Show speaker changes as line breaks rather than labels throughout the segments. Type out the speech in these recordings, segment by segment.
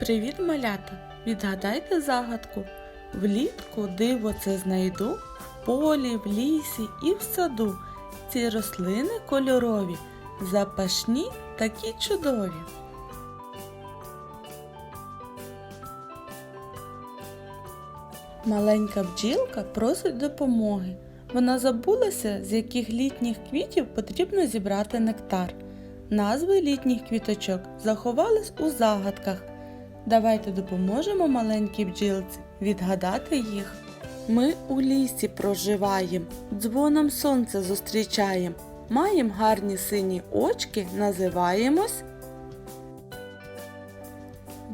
Привіт, малята! Відгадайте загадку. Влітку диво це знайду в полі, в лісі і в саду. Ці рослини кольорові, запашні такі чудові. Маленька бджілка просить допомоги. Вона забулася, з яких літніх квітів потрібно зібрати нектар. Назви літніх квіточок заховались у загадках. Давайте допоможемо маленькій бджілці відгадати їх. Ми у лісі проживаєм, дзвоном сонце зустрічаєм. Маєм гарні сині очки, називаємось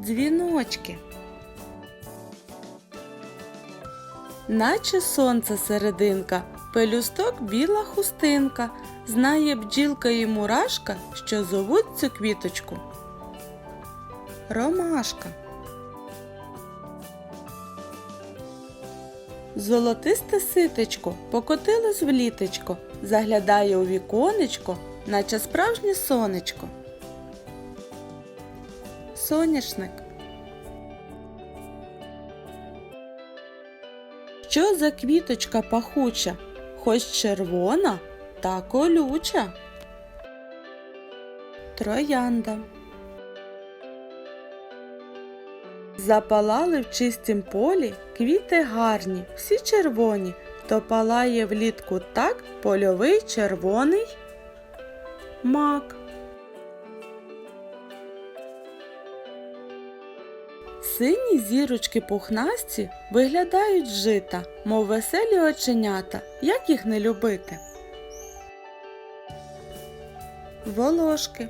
дзвіночки. Наче сонце серединка, пелюсток біла хустинка. Знає бджілка і мурашка, що зовуть цю квіточку. Ромашка. Золотисте ситечко покотилось в літечко, заглядає у віконечко, наче справжнє сонечко. Соняшник. Що за квіточка пахуча, хоч червона та колюча? Троянда. Запалали в чистім полі квіти гарні, всі червоні, то палає влітку так польовий червоний мак. Сині зірочки пухнасті виглядають жита, мов веселі оченята, як їх не любити. Волошки.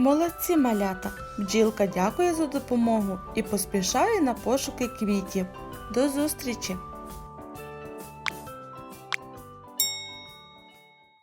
Молодці малята! Бджілка дякує за допомогу і поспішає на пошуки квітів. До зустрічі!